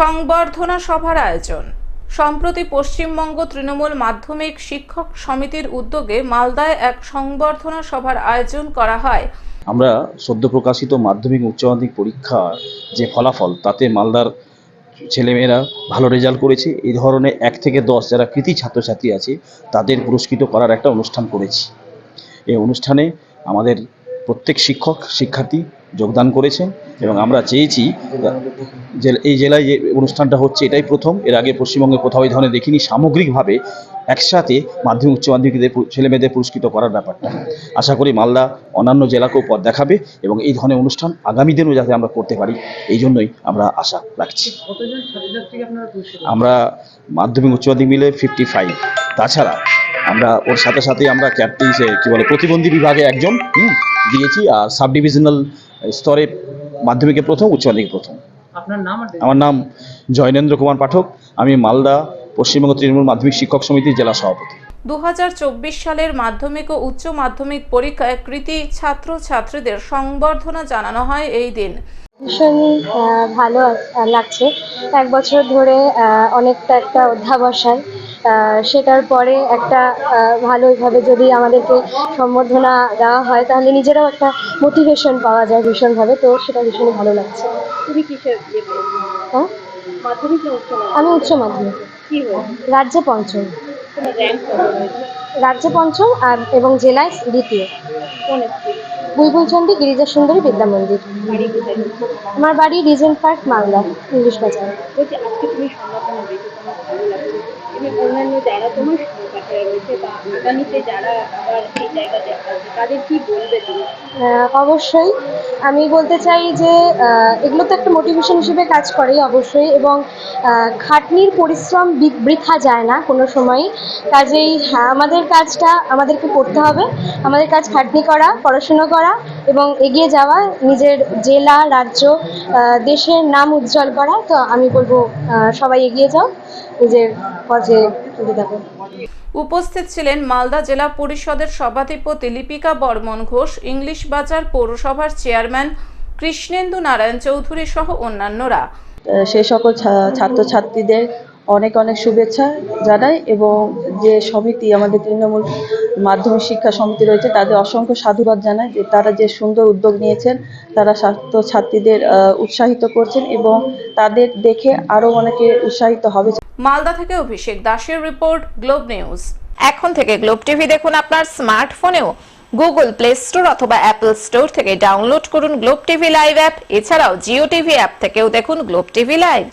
সংবর্ধনা সভার আয়োজন। সম্প্রতি পশ্চিমবঙ্গ তৃণমূল মাধ্যমিক শিক্ষক সমিতির উদ্যোগে মালদায় এক সংবর্ধনা সভার আয়োজন করা হয়। আমরা সদ্য প্রকাশিত মাধ্যমিক উচ্চ মাধ্যমিক পরীক্ষার যে ফলাফল, তাতে মালদার ছেলেমেয়েরা ভালো রেজাল্ট করেছে। এই ধরনের এক থেকে দশ যারা কৃতি ছাত্রছাত্রী আছে, তাদের পুরস্কৃত করার একটা অনুষ্ঠান করেছি। এই অনুষ্ঠানে আমাদের প্রত্যেক শিক্ষক, শিক্ষার্থী যোগদান করেছেন এবং আমরা চেয়েছি যে এই জেলায় যে অনুষ্ঠানটা হচ্ছে এটাই প্রথম। এর আগে পশ্চিমবঙ্গে কোথাও এই ধরনের দেখিনি। সামগ্রিকভাবে একসাথে মাধ্যমিক উচ্চ মাধ্যমিকদের ছেলেমেয়েদের পুরস্কৃত করার ব্যাপারটা। আশা করি মালদা অন্যান্য জেলাকেও পথ দেখাবে এবং এই ধরনের অনুষ্ঠান আগামী দিনেও যাতে আমরা করতে পারি এই জন্যই আমরা আশা রাখছি। আমরা মাধ্যমিক উচ্চ মাধ্যমিক মিলে ফিফটি ফাইভ তাছাড়া আমরা ওর সাথে সাথে আমরা ক্যাপ্টেন কী বলে প্রতিবন্ধী বিভাগে একজন দিয়েছি আর সাব ডিভিশনাল স্তরে মাধ্যমিকে প্রথম উচ্চ মাধ্যমিকে প্রথম। আপনার নাম আমার নাম জয়নেন্দ্র কুমার পাঠক। আমি মালদা পশ্চিমবঙ্গ তৃণমূল মাধ্যমিক শিক্ষক সমিতির জেলা সভাপতি। দু হাজার চব্বিশ সালের মাধ্যমিক ও উচ্চ মাধ্যমিক পরীক্ষায় কৃতি ছাত্র ছাত্রীদের সংবর্ধনা জানানো হয় এই দিন। ভীষণ আহ, ভালো লাগছে। এক বছর ধরে আহ, অনেকটা একটা অধ্যাবসায়। সেটার পরে একটা ভালোভাবে যদি আমাদেরকে সম্বর্ধনা দেওয়া হয় তাহলে নিজেরাও একটা মোটিভেশন পাওয়া যায় ভীষণভাবে। তো সেটা ভীষণই ভালো লাগছে। তুমি কিসের ইয়ে হ্যাঁ? আমি উচ্চ মাধ্যমিক। রাজ্যে পঞ্চম। রাজ্যে পঞ্চম আর এবং জেলায় দ্বিতীয়। বুলবুলচন্ডী গিরিজা সুন্দরী বিদ্যা মন্দির। আমার বাড়ি রিজেন্ট পার্ক মালদা ইংলিশ বাজার বলছি আজকে তুমি সম্বর্ধনা দিয়েছ তোমার ভালো এবং অন্যান্য যারা তোমার অবশ্যই। আমি বলতে চাই যে এগুলো তো একটা মোটিভেশন হিসেবে কাজ করে অবশ্যই এবং খাটনির পরিশ্রম বৃথা যায় না কোনো সময় কাজেই হ্যাঁ আমাদের কাজটা আমাদেরকে করতে হবে। আমাদের কাজ খাটনি করা, পড়াশুনো করা এবং এগিয়ে যাওয়া, নিজের জেলা, রাজ্য দেশের নাম উজ্জ্বল করা। তো আমি বলব সবাই এগিয়ে যাও। নিজের পথে উপস্থিত ছিলেন মালদা জেলা পরিষদের সভাধিপতি লিপিকা বর্মন ঘোষ, ইংলিশ বাজার পৌরসভার চেয়ারম্যান কৃষ্ণেন্দু নারায়ণ চৌধুরী সহ অন্যান্যরা। সে সকল ছাত্রছাত্রীদের অনেক অনেক শুভেচ্ছা জানাই এবং যে সমিতি আমাদের তৃণমূল মাধ্যমিক শিক্ষা সমিতি রয়েছে তাদের অসংখ্য সাধুবাদ জানাই যে তারা যে সুন্দর উদ্যোগ নিয়েছেন তারা ছাত্রছাত্রীদের আহ, উৎসাহিত করছেন এবং তাদের দেখে আরও অনেকে উৎসাহিত হবে। মালদা থেকে অভিষেক দাসের রিপোর্ট গ্লোব নিউজ। এখন থেকে গ্লোব টিভি দেখুন আপনার স্মার্টফোনেও। গুগল প্লে স্টোর অথবা অ্যাপল স্টোর থেকে ডাউনলোড করুন গ্লোব টিভি লাইভ অ্যাপ। এছাড়াও জিও টিভি অ্যাপ থেকেও দেখুন গ্লোব টিভি লাইভ।